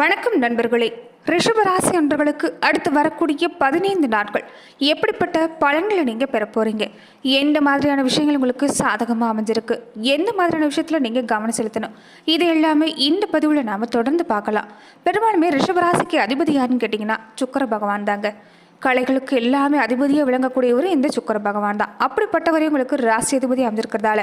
வணக்கம் நண்பர்களே. ரிஷபராசி அன்பர்களுக்கு அடுத்து வரக்கூடிய பதினைந்து நாட்கள். எப்படிப்பட்ட பலன்களை நீங்கள் பெற போகிறீங்க எந்த மாதிரியான விஷயங்கள் உங்களுக்கு சாதகமாக அமைஞ்சிருக்கு? எந்த மாதிரியான விஷயத்தில் நீங்கள் கவனம் செலுத்தணும்? இது எல்லாமே இந்த பதிவில் நாம் தொடர்ந்து பார்க்கலாம். பெரும்பாலுமே ரிஷபராசிக்கு அதிபதி யாருன்னு கேட்டிங்கன்னா சுக்கர பகவான் தாங்க. கலைகளுக்கு எல்லாமே அதிபதியாக விளங்கக்கூடியவர் இந்த சுக்கர பகவான் தான். அப்படிப்பட்டவரே உங்களுக்கு ராசி அதிபதி அமைஞ்சிருக்கிறதால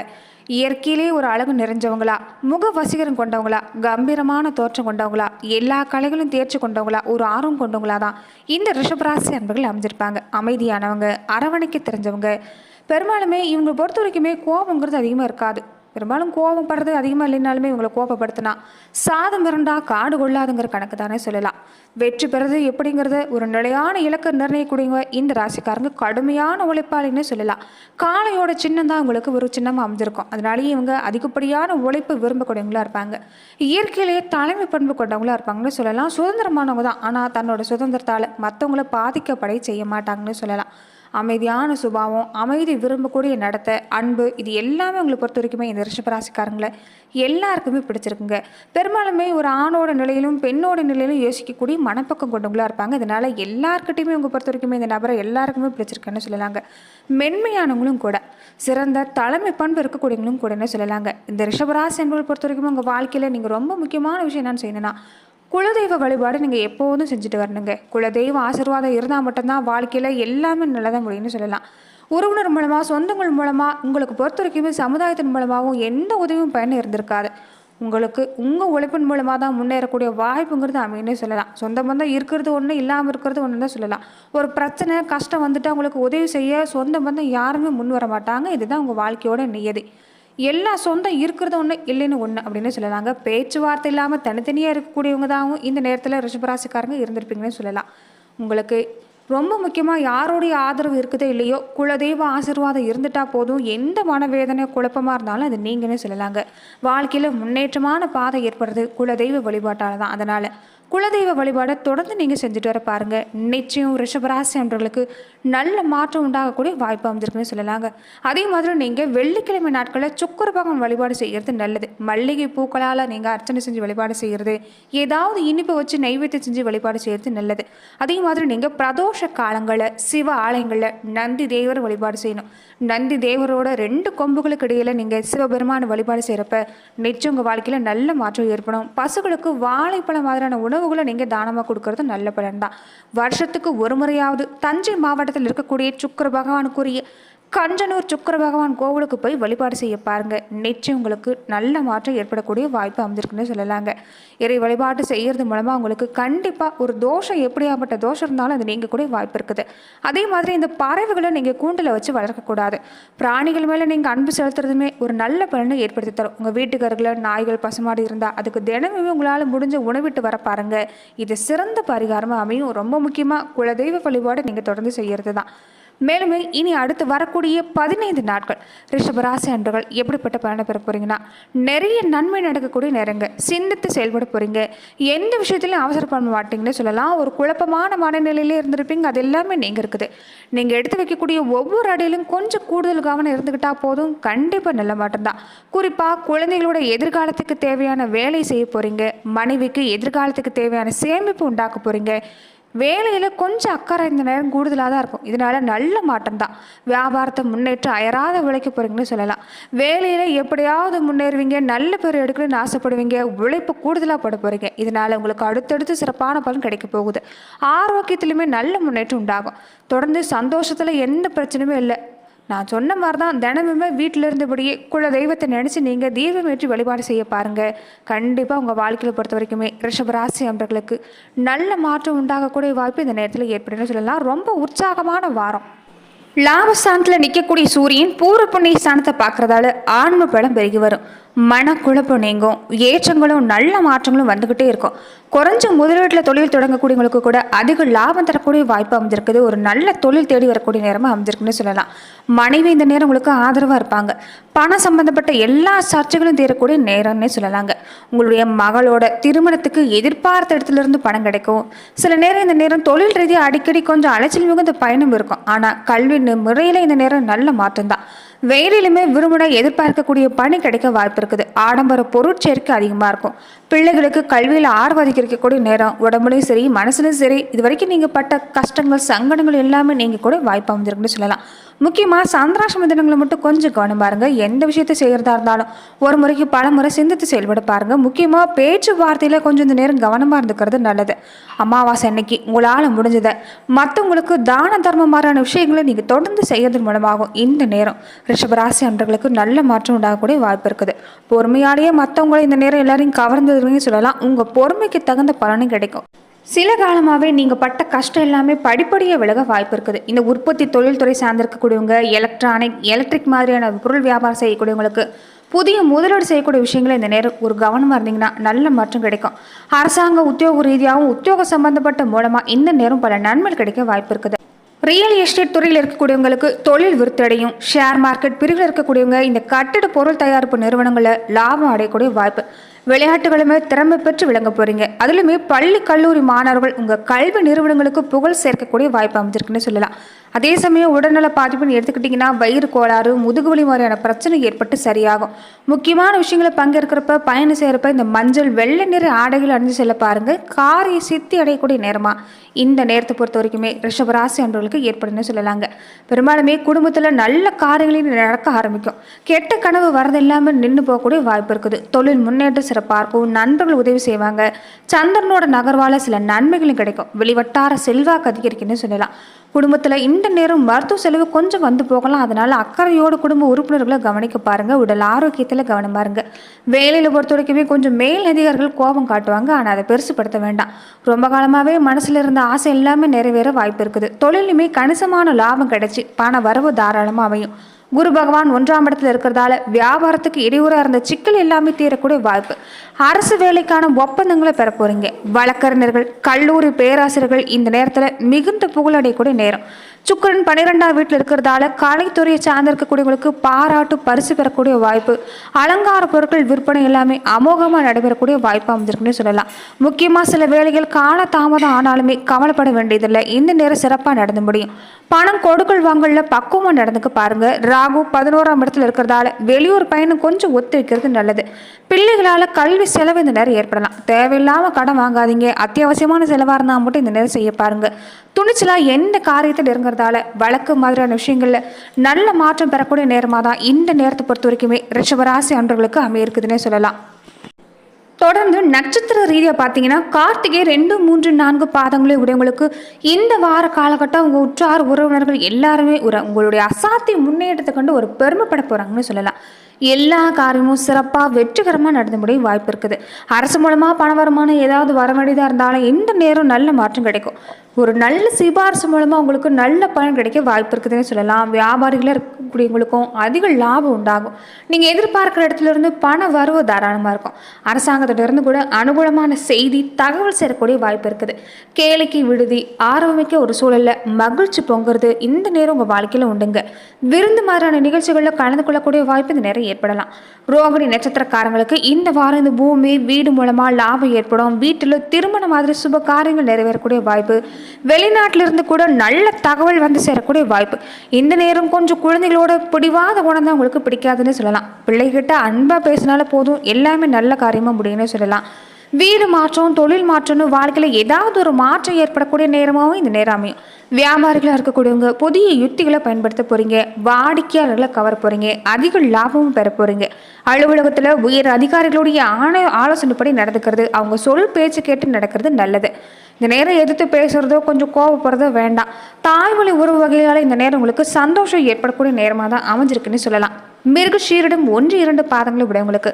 இயற்கையிலே ஒரு அழகு நிறைஞ்சவங்களா முக வசீகரம் கொண்டவங்களா கம்பீரமான தோற்றம் கொண்டவங்களா எல்லா கலைகளும் தேர்ச்சி கொண்டவங்களா ஒரு ஆர்வம் கொண்டவங்களா தான் இந்த ரிஷபராசி அன்பர்கள் அமைஞ்சிருப்பாங்க. அமைதியானவங்க அரவணைக்க தெரிஞ்சவங்க. பெரும்பாலுமே இவங்க பொறுத்த வரைக்குமே கோபங்கிறது அதிகமாக இருக்காது. பெரும்பாலும் கோபம் படுறது அதிகமாக இல்லைனாலுமே இவங்களை கோபப்படுத்தினா சாதம் மிரண்டா காடு கொள்ளாதுங்கிற கணக்கு தானே சொல்லலாம். வெற்றி பெறது எப்படிங்கிறத ஒரு நிலையான இலக்கை நிர்ணயிக்கூடியவங்க இந்த ராசிக்காரங்க கடுமையான உழைப்பாளின்னு சொல்லலாம். காளையோட சின்னம் தான் உங்களுக்கு ஒரு சின்னமாக அமைஞ்சிருக்கும். அதனாலேயே இவங்க அதிகப்படியான உழைப்பு விரும்பக்கூடியவங்களா இருப்பாங்க. இயற்கையிலேயே தலைமை பண்பு கொண்டவங்களா இருப்பாங்கன்னு சொல்லலாம். சுதந்திரமானவங்க தான். ஆனால் தன்னோட சுதந்திரத்தால் மற்றவங்கள பாதிக்கப்படை செய்ய மாட்டாங்கன்னு சொல்லலாம். அமைதியான சுபாவம் அமைதி விரும்பக்கூடிய நடத்தை அன்பு இது எல்லாமே உங்களை பொறுத்த வரைக்குமே இந்த ரிஷபராசிக்காரங்களை எல்லாருக்குமே பிடிச்சிருக்குங்க. பெரும்பாலுமே ஒரு ஆணோட நிலையிலும் பெண்ணோட நிலையிலும் யோசிக்கக்கூடிய மனப்பக்கம் கொண்டவங்களாக இருப்பாங்க. இதனால் எல்லாருக்கிட்டையுமே உங்களை பொறுத்த வரைக்குமே இந்த நபரை எல்லாருக்குமே பிடிச்சிருக்குன்னு சொல்லலாங்க. மென்மையானவங்களும் கூட சிறந்த தலைமை பண்பு இருக்கக்கூடியவங்களும் கூடன்னு சொல்லலாங்க. இந்த ரிஷபராசி என்பதை பொறுத்த வரைக்கும் உங்கள் வாழ்க்கையில் நீங்கள் ரொம்ப முக்கியமான விஷயம் என்னன்னு செய்யணும்னா குலதெய்வ வழிபாடு நீங்கள் எப்போதும் செஞ்சுட்டு வரணுங்க. குலதெய்வ ஆசீர்வாதம் இருந்தால் மட்டும்தான் வாழ்க்கையில் எல்லாமே நல்லதாக முடியும்னு சொல்லலாம். உறவினர் மூலமாக சொந்தங்கள் மூலமாக உங்களுக்கு பொறுத்த வரைக்குமே சமுதாயத்தின் மூலமாகவும் எந்த உதவியும் பயன் இருந்திருக்காது. உங்களுக்கு உங்கள் உழைப்பின் மூலமாக தான் முன்னேறக்கூடிய வாய்ப்புங்கிறது அமைன்னே சொல்லலாம். சொந்த பந்தம் இருக்கிறது ஒன்று இல்லாமல் இருக்கிறது ஒன்று தான் சொல்லலாம். ஒரு பிரச்சனை கஷ்டம் வந்துட்டு அவங்களுக்கு உதவி செய்ய சொந்த பந்தம் யாருமே முன் வர மாட்டாங்க. இதுதான் உங்கள் வாழ்க்கையோட நியதி. எல்லா சொந்தம் இருக்கிறது ஒன்று இல்லைன்னு ஒன்று அப்படின்னு சொல்லலாங்க. பேச்சுவார்த்தை இல்லாமல் தனித்தனியாக இருக்கக்கூடியவங்க தான் இந்த நேரத்தில் ரிஷபராசிக்காரங்க இருந்திருப்பீங்கன்னு சொல்லலாம். உங்களுக்கு ரொம்ப முக்கியமாக யாருடைய ஆதரவு இருக்குதோ இல்லையோ குலதெய்வ ஆசீர்வாதம் இருந்துட்டால் போதும். எந்த மனவேதனை குழப்பமாக இருந்தாலும் அது நீங்கன்னே சொல்லலாங்க. வாழ்க்கையில் முன்னேற்றமான பாதை ஏற்படுறது குலதெய்வ வழிபாட்டால் தான் அதனால் குலதெய்வ வழிபாடை தொடர்ந்து நீங்கள் செஞ்சுட்டு வர பாருங்கள் நிச்சயம் ரிஷபராசி அன்றவர்களுக்கு நல்ல மாற்றம் உண்டாகக்கூடிய வாய்ப்பு அமைஞ்சிருக்குன்னு சொல்லலாங்க. அதே மாதிரி நீங்கள் வெள்ளிக்கிழமை நாட்களில் சுக்கர பகவான் வழிபாடு செய்கிறது நல்லது. மல்லிகை பூக்களால் நீங்கள் அர்ச்சனை செஞ்சு வழிபாடு செய்கிறது ஏதாவது இனிப்பு வச்சு நைவேத்தியம் செஞ்சு வழிபாடு செய்கிறது நல்லது. அதே மாதிரி நீங்கள் பிரதோஷ காலங்களில் சிவ ஆலயங்களில் நந்தி தேவர் வழிபாடு செய்யணும். நந்தி தேவரோட ரெண்டு கொம்புகளுக்கு இடையில் நீங்கள் சிவபெருமான வழிபாடு செய்கிறப்ப நிச்சயம் உங்கள் வாழ்க்கையில் நல்ல மாற்றம் ஏற்படும். பசுகளுக்கு வாழைப்பழம் மாதிரியான உணவு உணவுகளை நீங்கள் தானமாக கொடுக்கறது நல்ல பலன் தான் வருஷத்துக்கு ஒரு முறையாவது தஞ்சை மாவட்டத்தில் இருக்கக்கூடிய சுக்கர பகவானுக்குரிய கஞ்சனூர் சுக்கர பகவான் கோவிலுக்கு போய் வழிபாடு செய்ய பாருங்க. நிச்சயம் உங்களுக்கு நல்ல மாற்றம் ஏற்படக்கூடிய வாய்ப்பு அமைஞ்சிருக்குன்னு சொல்லலாங்க. இறை வழிபாடு செய்யறது மூலமாக உங்களுக்கு கண்டிப்பாக ஒரு தோஷம் எப்படியாப்பட்ட தோஷம் இருந்தாலும் அது நீங்க கூட வாய்ப்பு இருக்குது. அதே மாதிரி இந்த பறவைகளை நீங்கள் கூண்டில் வச்சு வளர்க்கக்கூடாது பிராணிகள் மேலே நீங்கள் அன்பு செலுத்துறதுமே ஒரு நல்ல பலனை ஏற்படுத்தி தரும். உங்கள் வீட்டுக்காரர்களை நாய்கள் பசுமாடு இருந்தால் அதுக்கு தினமுமே உங்களால் முடிஞ்ச உணவிட்டு வர பாருங்க. இது சிறந்த பரிகாரமாக அமையும். ரொம்ப முக்கியமாக குலதெய்வ வழிபாடு நீங்கள் தொடர்ந்து செய்யறது தான் மேலும் இனி அடுத்து வரக்கூடிய பதினைந்து நாட்கள் ரிஷபராசி அன்றுகள் எப்படிப்பட்ட பலனை பெற போகிறீங்கன்னா நிறைய நன்மை நடக்கக்கூடிய நேரங்க. சிந்தித்து செயல்பட போகிறீங்க எந்த விஷயத்துலையும் அவசரப்பட மாட்டீங்கன்னு சொல்லலாம். ஒரு குழப்பமான மனநிலையிலே இருந்திருப்பீங்க. அது எல்லாமே நீங்கள் இருக்குது. நீங்கள் எடுத்து வைக்கக்கூடிய ஒவ்வொரு அடியிலும் கொஞ்சம் கூடுதல் கவனம் இருந்துக்கிட்டால் போதும். கண்டிப்பாக நல்ல மாற்றம் தான். குறிப்பாக குழந்தைகளோட எதிர்காலத்துக்கு தேவையான வேலை செய்ய போகிறீங்க மனைவிக்கு எதிர்காலத்துக்கு தேவையான சேமிப்பு உண்டாக்க போகிறீங்க வேலையில் கொஞ்சம் அக்கறை இந்த நேரம் கூடுதலாக தான் இருக்கும். இதனால நல்ல மாற்றம் தான் வியாபாரத்தை முன்னேற்றம் அயராத விலைக்கு போகிறீங்கன்னு சொல்லலாம். வேலையில் எப்படியாவது முன்னேறுவீங்க நல்ல பேர் எடுக்கணும்னு ஆசைப்படுவீங்க உழைப்பு கூடுதலாக போட போகிறீங்க இதனால் உங்களுக்கு அடுத்தடுத்து சிறப்பான பலன் கிடைக்க போகுது. ஆரோக்கியத்திலுமே நல்ல முன்னேற்றம் உண்டாகும். தொடர்ந்து சந்தோஷத்தில் எந்த பிரச்சனையுமே இல்லை. நான் சொன்ன மாதிரி தான் தினமுமே வீட்டில் இருந்தபடியே குல தெய்வத்தை நினச்சி நீங்கள் தீபம் ஏற்றி வழிபாடு செய்ய பாருங்கள் கண்டிப்பாக உங்கள் வாழ்க்கையில் பொறுத்த வரைக்குமே ரிஷபராசி அன்பர்களுக்கு நல்ல மாற்றம் உண்டாகக்கூடிய வாய்ப்பு இந்த நேரத்தில் ஏற்படுன்னு சொல்லலாம். ரொம்ப உற்சாகமான வாரம். லாபஸ்தானத்தில் நிற்கக்கூடிய சூரியன் பூர்வ புண்ணிய ஸ்தானத்தை பார்க்குறதால ஆன்ம பலம் பெருகி வரும். மனக்குழப்பம் நீங்கும். ஏற்றங்களும் நல்ல மாற்றங்களும் வந்துக்கிட்டே இருக்கும். குறைஞ்ச முதலீட்டில் தொழில் தொடங்கக்கூடியவங்களுக்கு கூட அதிக லாபம் தரக்கூடிய வாய்ப்பு அமைஞ்சிருக்குது. ஒரு நல்ல தொழில் தேடி வரக்கூடிய நேரமாக அமைஞ்சிருக்குன்னு சொல்லலாம். மனைவி இந்த நேரம் உங்களுக்கு ஆதரவாக இருப்பாங்க. பணம் சம்பந்தப்பட்ட எல்லா சர்ச்சைகளும் தீரக்கூடிய நேரம்னே சொல்லலாங்க. உங்களுடைய மகளோட திருமணத்துக்கு எதிர்பார்த்த இடத்துலேருந்து பணம் கிடைக்கும். சில நேரம் இந்த நேரம் தொழில் ரீதியாக அடிக்கடி கொஞ்சம் அலைச்சல் மிகுந்த பயணம் இருக்கும். ஆனால் கல்வி முறையில் இந்த நேரம் நல்ல மாற்றம் தான் வெயிலுமே விரும்பினா எதிர்பார்க்கக்கூடிய பணி கிடைக்க வாய்ப்பு இருக்குது ஆடம்பர பொருட்சேர்க்கை அதிகமாக இருக்கும். பிள்ளைகளுக்கு கல்வியில் ஆர்வம் அதிகரிக்கக்கூடிய நேரம் உடம்புலையும் சரி மனசுலையும் சரி. இது வரைக்கும் நீங்கள் பட்ட கஷ்டங்கள் சங்கடங்கள் எல்லாமே நீங்கள் கூட வாய்ப்பு அமைஞ்சிருக்குன்னு சொல்லலாம். முக்கியமாக சந்திராசிரம தினங்களை மட்டும் கொஞ்சம் கவனம் பாருங்கள் எந்த விஷயத்தை செய்கிறதா இருந்தாலும் ஒரு முறைக்கு பல முறை சிந்தித்து செயல்பட பாருங்கள் முக்கியமாக பேச்சுவார்த்தையில் கொஞ்சம் இந்த நேரம் கவனமாக இருந்துக்கிறது நல்லது. அமாவாசை அன்னைக்கு உங்களால் முடிஞ்சதை மற்றவங்களுக்கு தான தர்மம் மாதிரியான விஷயங்களை நீங்கள் தொடர்ந்து செய்யறதன் மூலமாகும் இந்த நேரம் ரிஷபராசி அன்றர்களுக்கு நல்ல மாற்றம் உண்டாகக்கூடிய வாய்ப்பு இருக்குது. பொறுமையாலேயே மற்றவங்களை இந்த நேரம் எல்லாரையும் கவர்ந்ததுன்னு சொல்லலாம். உங்கள் பொறுமைக்கு தகுந்த பலனும் கிடைக்கும். சில காலமாகவே நீங்கள் பட்ட கஷ்டம் எல்லாமே படிப்படியாக விலக வாய்ப்பு இருக்குது. இந்த உற்பத்தி தொழில்துறை சார்ந்திருக்கக்கூடியவங்க எலக்ட்ரானிக் எலக்ட்ரிக் மாதிரியான பொருள் வியாபாரம் செய்யக்கூடியவங்களுக்கு புதிய முதலீடு செய்யக்கூடிய விஷயங்களை இந்த நேரம் ஒரு கவனமாக இருந்தீங்கன்னா நல்ல மாற்றம் கிடைக்கும். அரசாங்க உத்தியோக ரீதியாகவும் உத்தியோக சம்பந்தப்பட்ட மூலமாக இந்த நேரம் பல நன்மைகள் கிடைக்க வாய்ப்பு இருக்குது. ரியல் எஸ்டேட் துறையில் இருக்கக்கூடியவங்களுக்கு தொழில் விருத்தடையும் ஷேர் மார்க்கெட் பிரிவில் இருக்கக்கூடியவங்க இந்த கட்டிட பொருள் தயாரிப்பு நிறுவனங்களில் லாபம் அடையக்கூடிய வாய்ப்பு. விளையாட்டுகளுமே திறமை பெற்று விளங்க போறீங்க. அதுலயுமே பள்ளி கல்லூரி மாணவர்கள் உங்க கல்வி நிறுவனங்களுக்கு புகழ் சேர்க்கக்கூடிய வாய்ப்பு அமைஞ்சிருக்குன்னு சொல்லலாம். அதே சமயம் உடல்நல பாதிப்புன்னு எடுத்துக்கிட்டிங்கன்னா வயிறு கோளாறு முதுகுவலி மாதிரியான பிரச்சனை ஏற்பட்டு சரியாகும். முக்கியமான விஷயங்களை பங்கேற்கிறப்ப பயணம் செய்கிறப்ப இந்த மஞ்சள் வெள்ளை நிற ஆடைகள் அணிஞ்சு செல்ல பாருங்கள் காரிய சித்தி அடையக்கூடிய நேரமாக இந்த நேரத்தை பொறுத்த வரைக்குமே ரிஷபராசி அன்றவர்களுக்கு ஏற்படுன்னு சொல்லலாங்க. பெரும்பாலுமே குடும்பத்தில் நல்ல காரியங்களில் நடக்க ஆரம்பிக்கும். கெட்ட கனவு வரது இல்லாமல் நின்று போகக்கூடிய வாய்ப்பு இருக்குது. தொழில் முன்னேற்றம் சிறப்பாக இருக்கும் நண்பர்கள் உதவி செய்வாங்க. சந்திரனோட நகர்வால சில நன்மைகளும் கிடைக்கும். வெளிவட்டார செல்வாக்கு அதிகரிக்குன்னு சொல்லலாம். குடும்பத்தில் இந்த நேரம் மருத்துவ செலவு கொஞ்சம் வந்து போகலாம். அதனால் அக்கறையோடு குடும்ப உறுப்பினர்களை கவனிக்க பாருங்கள் உடல் ஆரோக்கியத்தில் கவனம் பாருங்கள் வேலையில் பொறுத்த வரைக்குமே கொஞ்சம் மேல் அதிகாரிகள் கோபம் காட்டுவாங்க. ஆனால் அதை பெருசுப்படுத்த வேண்டாம். ரொம்ப காலமாகவே மனசில் இருந்த ஆசை எல்லாமே நிறைவேற வாய்ப்பு இருக்குது. தொழிலுமே கணிசமான லாபம் கிடைச்சி பண வரவு தாராளமாக அமையும். குரு பகவான் ஒன்றாம் இடத்துல இருக்கிறதால வியாபாரத்துக்கு இடையூறாக இருந்த சிக்கல் எல்லாமே தீரக்கூடிய வாய்ப்பு. அரசு வேலைக்கான ஒப்பந்தங்களை பெற போகிறீங்க வழக்கறிஞர்கள் கல்லூரி பேராசிரியர்கள் இந்த நேரத்தில் மிகுந்த புகழடையக்கூடிய நேரம். சுக்கரன் பன்னிரெண்டாம் வீட்டில் இருக்கிறதால கலைத்துறையை சார்ந்து இருக்கக்கூடியவங்களுக்கு பாராட்டு பரிசு பெறக்கூடிய வாய்ப்பு அலங்கார பொருட்கள் விற்பனை எல்லாமே அமோகமாக நடைபெறக்கூடிய வாய்ப்பு அமைஞ்சிருக்குன்னு சொல்லலாம். முக்கியமாக சில வேலைகள் கால தாமதம் ஆனாலுமே கவலைப்பட வேண்டியதில்லை. இந்த நேரம் சிறப்பாக நடந்து முடியும். பணம் கொடுக்கல் வாங்கல பக்குவமாக நடந்துக்க பாருங்க. ராகு பதினோராம் இடத்துல இருக்கிறதால வெளியூர் பயணம் கொஞ்சம் ஒத்து வைக்கிறது நல்லது. பிள்ளைகளால் கல்வி செலவு இந்த நேரம் ஏற்படலாம். தேவையில்லாமல் கடன் வாங்காதீங்க. அத்தியாவசியமான செலவாக இருந்தால் மட்டும் இந்த நேரம் செய்ய பாருங்க. துணிச்சலாக எந்த காரியத்தில் அப்படிங்கிறதால வழக்கு மாதிரியான விஷயங்களில் நல்ல மாற்றம் பெறக்கூடிய நேரமாக தான் இந்த நேரத்தை பொறுத்த வரைக்குமே ரிஷபராசி அன்றர்களுக்கு அமையிருக்குதுன்னே சொல்லலாம். தொடர்ந்து நட்சத்திர ரீதியாக பார்த்தீங்கன்னா கார்த்திகை ரெண்டு மூன்று நான்கு பாதங்களை உடையவங்களுக்கு இந்த வார காலகட்டம் உங்கள் உற்றார் உறவினர்கள் எல்லாருமே ஒரு உங்களுடைய அசாத்திய முன்னேற்றத்தை கண்டு ஒரு பெருமைப்பட போகிறாங்கன்னு சொல்லலாம். எல்லா காரியமும் சிறப்பாக வெற்றிகரமாக நடந்து முடிய வாய்ப்பு இருக்குது. அரசு மூலமாக பண வருமானம் ஏதாவது வர வேண்டியதாக இருந்தாலும் இந்த நேரம் நல்ல மாற்றம் கிடைக்கும். ஒரு நல்ல சிபாரிசு மூலமாக உங்களுக்கு நல்ல பலன் கிடைக்க வாய்ப்பு இருக்குதுன்னு சொல்லலாம். வியாபாரிகளாக இருக்கக்கூடியவங்களுக்கும் அதிக லாபம் உண்டாகும். நீங்கள் எதிர்பார்க்குற இடத்துல இருந்து பண வரவு தாராளமாக இருக்கும். அரசாங்கத்திலிருந்து கூட அனுகூலமான செய்தி தகவல் சேரக்கூடிய வாய்ப்பு இருக்குது. கேளிக்கை விடுதி ஆர்வமிக்க ஒரு சூழலில் மகிழ்ச்சி பொங்குறது இந்த நேரம் உங்கள் வாழ்க்கையில் உண்டுங்க. விருந்து மாதிரியான நிகழ்ச்சிகளில் கலந்து கொள்ளக்கூடிய வாய்ப்பு இந்த நேரம் ஏற்படலாம். ரோகிணி நட்சத்திரக்காரங்களுக்கு இந்த வாரம் இந்த பூமி வீடு மூலமாக லாபம் ஏற்படும். வீட்டில் திருமண மாதிரி சுப காரியங்கள் நிறைவேறக்கூடிய வாய்ப்பு வெளிநாட்டிலிருந்து கூட நல்ல தகவல் வந்து சேரக்கூடிய வாய்ப்பு. இந்த நேரம் கொஞ்சம் குழந்தைகளோட பிடிவாத குணம் தான் உங்களுக்கு பிடிக்காதுன்னு சொல்லலாம். பிள்ளைகிட்ட அன்பாக பேசினால போதும் எல்லாமே நல்ல காரியமாக முடியும்னு சொல்லலாம். வீடு மாற்றம் தொழில் மாற்றம்னு வாழ்க்கையில் ஏதாவது ஒரு மாற்றம் ஏற்படக்கூடிய நேரமாகவும் இந்த நேரம் அமையும். வியாபாரிகளாக இருக்கக்கூடியவங்க புதிய யுக்திகளை பயன்படுத்த போகிறீங்க வாடிக்கையாளர்களை கவர போகிறீங்க அதிக லாபமும் பெற போகிறீங்க அலுவலகத்தில் உயர் அதிகாரிகளுடைய ஆணை ஆலோசனைப்படி நடந்துக்கிறது. அவங்க சொல் பேச்சு கேட்டு நடக்கிறது நல்லது. இந்த நேரம் எதிர்த்து பேசுகிறதோ கொஞ்சம் கோவப்படுறதோ வேண்டாம். தாய்மொழி உறவு வகையால் இந்த நேரம் உங்களுக்கு சந்தோஷம் ஏற்படக்கூடிய நேரமாக தான் அமைஞ்சிருக்குன்னு சொல்லலாம். மிருகஷீரிடம் ஒன்று இரண்டு பாதங்களை உங்களுக்கு.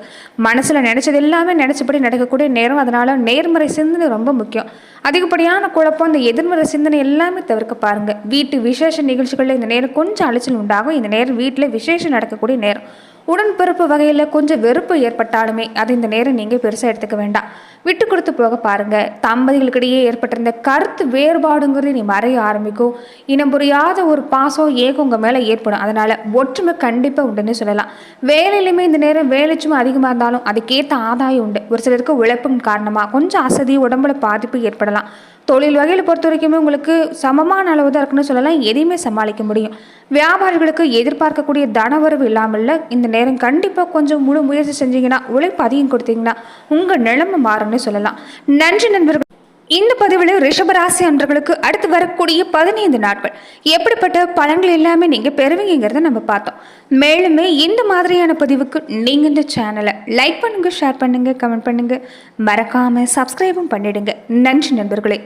மனசில் நினச்சது எல்லாமே நினச்சபடி நடக்கக்கூடிய நேரம். அதனால் நேர்மறை சிந்தனை ரொம்ப முக்கியம். அதிகப்படியான குழப்பம் இந்த எதிர்மறை சிந்தனை எல்லாமே தவிர்க்க பாருங்கள் வீட்டு விசேஷ நிகழ்ச்சிகளில் இந்த நேரம் கொஞ்சம் அலைச்சல் உண்டாகும். இந்த நேரம் வீட்டில் விசேஷம் நடக்கக்கூடிய நேரம். உடன்பிறப்பு வகையில் கொஞ்சம் வெறுப்பு ஏற்பட்டாலுமே அது இந்த நேரம் நீங்கள் பெருசாக எடுத்துக்க வேண்டாம். விட்டு கொடுத்து போக பாருங்கள் தம்பதிகளுக்கிடையே ஏற்பட்டிருந்த கருத்து வேறுபாடுங்கிறது நீ மறைய ஆரம்பிக்கும். இனம் புரியாத ஒரு பாசம் ஏகம் உங்கள் மேலே ஏற்படும். அதனால் ஒற்றுமை கண்டிப்பாக உண்டுன்னு சொல்லலாம். வேலையிலுமே இந்த நேரம் வேலை சும்மா அதிகமாக இருந்தாலும் அதுக்கேற்ற ஆதாயம் உண்டு. ஒரு சிலருக்கு உழைப்பும் காரணமாக கொஞ்சம் அசதி உடம்புல பாதிப்பு ஏற்படலாம். தொழில் வகையில் பொறுத்த வரைக்குமே உங்களுக்கு சமமான அளவு தான் இருக்குன்னு சொல்லலாம். எதையுமே சமாளிக்க முடியும். வியாபாரிகளுக்கு எதிர்பார்க்கக்கூடிய தனவரவு இல்லாமல் இந்த நேரம் கண்டிப்பாக கொஞ்சம் முழு முயற்சி செஞ்சீங்கன்னா உழைப்பு அதிகம் கொடுத்தீங்கன்னா உங்கள் நிலைமை மாறும்னு சொல்லலாம். நன்றி நண்பர்கள். இந்த பதிவில் ரிஷபராசி அன்றர்களுக்கு அடுத்து வரக்கூடிய பதினைந்து நாட்கள் எப்படிப்பட்ட பலன்கள் எல்லாமே நீங்கள் பெறுவீங்கிறத நம்ம பார்த்தோம். மேலுமே இந்த மாதிரியான பதிவுக்கு நீங்கள் இந்த சேனலை லைக் பண்ணுங்கள் ஷேர் பண்ணுங்கள் கமெண்ட் பண்ணுங்கள் மறக்காமல் சப்ஸ்கிரைபும் பண்ணிடுங்க. நன்றி நண்பர்களே.